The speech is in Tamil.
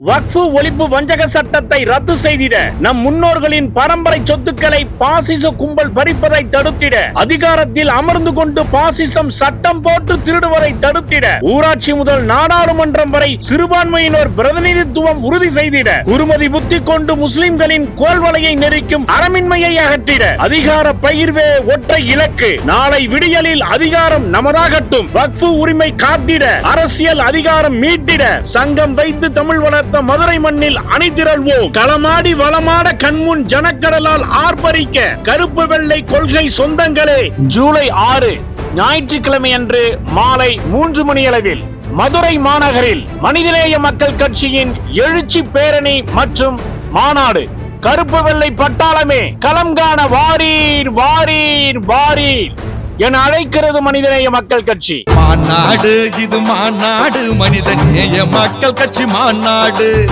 வக்ஃபு ஒழிப்பு வஞ்சக சட்டத்தை ரத்து செய்திட நம் முன்னோர்களின் பரம்பரை சொத்துக்களை பாசிச கும்பல் பறிப்பதை தடுத்திட அதிகாரத்தில் அமர்ந்து கொண்டு பாசிசம் சட்டம் போட்டு திருடுவதை தடுத்திட ஊராட்சி முதல் நாடாளுமன்றம் வரை சிறுபான்மையினர் பிரதிநிதித்துவம் உறுதி செய்திட குருமதி புத்தி கொண்டு முஸ்லிம்களின் கோல்வலையை நெரிக்கும் அறமின்மையை அகற்றிட அதிகார பகிர்வே ஒற்றை இலக்கு. நாளை விடியலில் அதிகாரம் நமதாகட்டும். வக்ஃபு உரிமை காத்திட அரசியல் அதிகாரம் மீட்டிட சங்கம் வைத்து தமிழ் வளர் வளர்த்த மதுரை மண்ணில் அணிதிரள்வோம். களமாடி வளமாட கண்முன் ஜனக்கடலால் ஆர்ப்பரிக்க கருப்பு வெள்ளை கொள்கை சொந்தங்களே. ஜூலை ஆறு ஞாயிற்றுக்கிழமை அன்று மாலை மூன்று மணியளவில் மதுரை மாநகரில் மனிதநேய மக்கள் கட்சியின் எழுச்சி பேரணி மற்றும் மாநாடு. கருப்பு வெள்ளை பட்டாளமே களம் காண வாரீர் வாரீர் வாரீர். என அழைக்கிறது மனிதநேய மக்கள் கட்சி. மாநாடு இது மாநாடு மனிதநேய மக்கள் கட்சி மாநாடு.